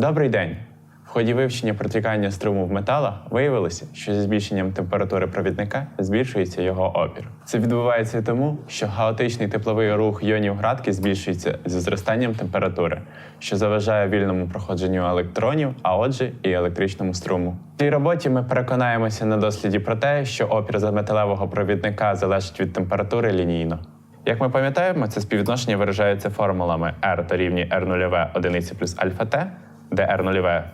Добрий день! В ході вивчення протікання струму в металах виявилося, що зі збільшенням температури провідника збільшується його опір. Це відбувається тому, що хаотичний тепловий рух йонів градки збільшується зі зростанням температури, що заважає вільному проходженню електронів, а отже, і електричному струму. В цій роботі ми переконаємося на досліді про те, що опір за металевого провідника залежить від температури лінійно. Як ми пам'ятаємо, це співвідношення виражається формулами R дорівнює R0 одиниці плюс альфа Т, де R0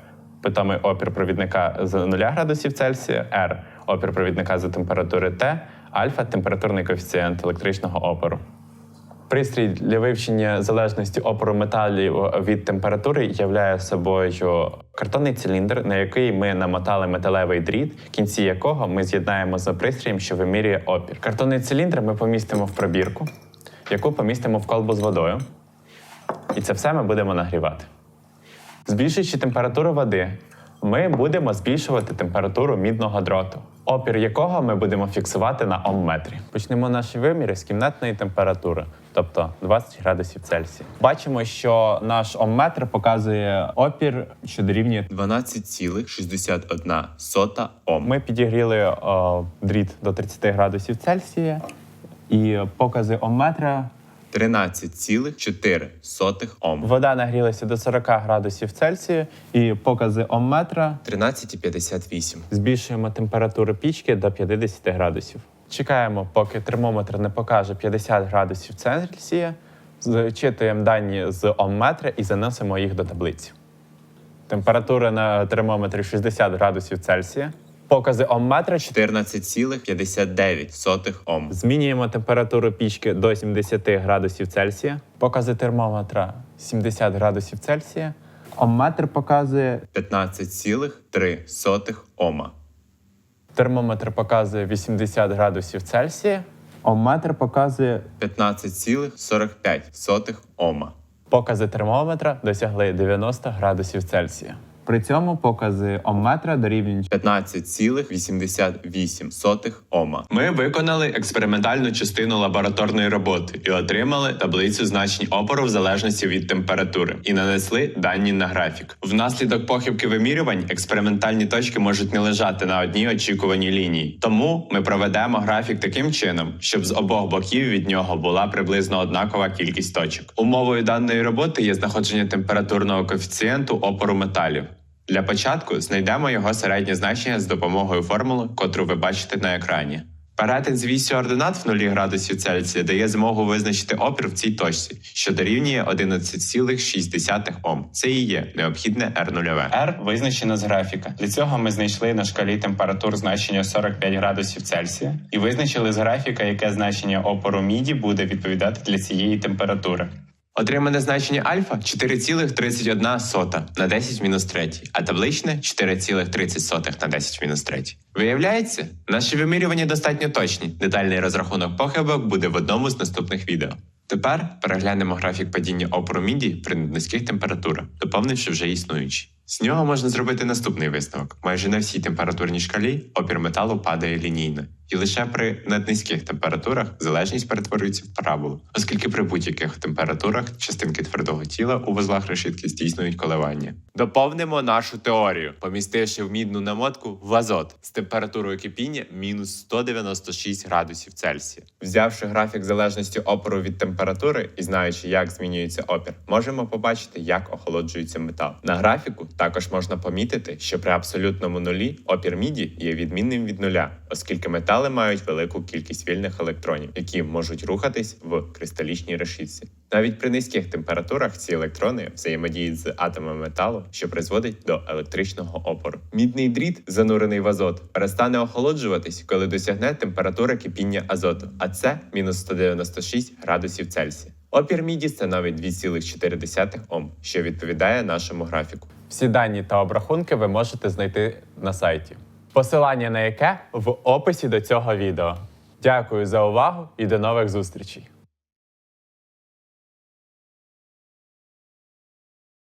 питомий опір провідника за 0 градусів Цельсія, R опір провідника за температури Т, альфа температурний коефіцієнт електричного опору. Пристрій для вивчення залежності опору металів від температури являє собою картонний циліндр, на який ми намотали металевий дріт, кінці якого ми з'єднаємо з пристроєм, що вимірює опір. Картонний циліндр ми помістимо в пробірку, яку помістимо в колбу з водою. І це все ми будемо нагрівати. Збільшуючи температуру води, ми будемо збільшувати температуру мідного дроту, опір якого ми будемо фіксувати на омметрі. Почнемо наші виміри з кімнатної температури, тобто 20 градусів Цельсія. Бачимо, що наш омметр показує опір, що дорівнює 12,61 Ом. Ми підігріли о, дріт до 30 градусів Цельсія, і покази омметра. 13,4 Ом. Вода нагрілася до 40 градусів Цельсія, і покази омметра 13,58. збільшуємо температуру пічки до 50 градусів. Чекаємо, поки термометр не покаже 50 градусів Цельсія, зчитуємо дані з омметра і заносимо їх до таблиці. Температура на термометрі 60 градусів Цельсія. Покази омметра 14,59 Ом. Змінюємо температуру пічки до 70 градусів Цельсія. Покази термометра 70 градусів Цельсія. Омметр показує 15,3 Ома. термометр показує 80 градусів Цельсія. Омметр показує 15,45 Ома. покази термометра досягли 90 градусів Цельсія. При цьому покази омметра дорівнюють 15,88 Ома. Ми виконали експериментальну частину лабораторної роботи і отримали таблицю значень опору в залежності від температури і нанесли дані на графік. Внаслідок похибки вимірювань експериментальні точки можуть не лежати на одній очікуваній лінії. Тому ми проведемо графік таким чином, щоб з обох боків від нього була приблизно однакова кількість точок. Умовою даної роботи є знаходження температурного коефіцієнту опору металів. Для початку знайдемо його середнє значення з допомогою формули, котру ви бачите на екрані. Перетин з вісю ординат в 0 градусів Цельсія дає змогу визначити опір в цій точці, що дорівнює 11,6 Ом. Це і є необхідне R0. R визначено з графіка. Для цього ми знайшли на шкалі температур значення 45 градусів Цельсія і визначили з графіка, яке значення опору міді буде відповідати для цієї температури. Отримане значення альфа 4,31 на 10 мінус 3, а табличне 4,30 на 10 мінус 3. Виявляється, наші вимірювання достатньо точні. Детальний розрахунок похибок буде в одному з наступних відео. Тепер переглянемо графік падіння опору міді при низьких температурах, доповнивши вже існуючі. З нього можна зробити наступний висновок: майже на всій температурній шкалі опір металу падає лінійно, і лише при наднизьких температурах залежність перетворюється в параболу, оскільки при будь-яких температурах частинки твердого тіла у вузлах решітки здійснюють коливання. Доповнимо нашу теорію, помістивши в мідну намотку в азот з температурою кипіння мінус 196 градусів Цельсія. Взявши графік залежності опору від температури і знаючи, як змінюється опір, можемо побачити, як охолоджується метал. На графіку також можна помітити, що при абсолютному нулі опір міді є відмінним від нуля, оскільки метали мають велику кількість вільних електронів, які можуть рухатись в кристалічній решітці. Навіть при низьких температурах ці електрони взаємодіють з атомами металу, що призводить до електричного опору. Мідний дріт, занурений в азот, перестане охолоджуватись, коли досягне температура кипіння азоту, а це мінус 196 градусів Цельсія. Опір міді становить 2,4 Ом, що відповідає нашому графіку. Всі дані та обрахунки ви можете знайти на сайті. Посилання на яке в описі до цього відео. Дякую за увагу і до нових зустрічей!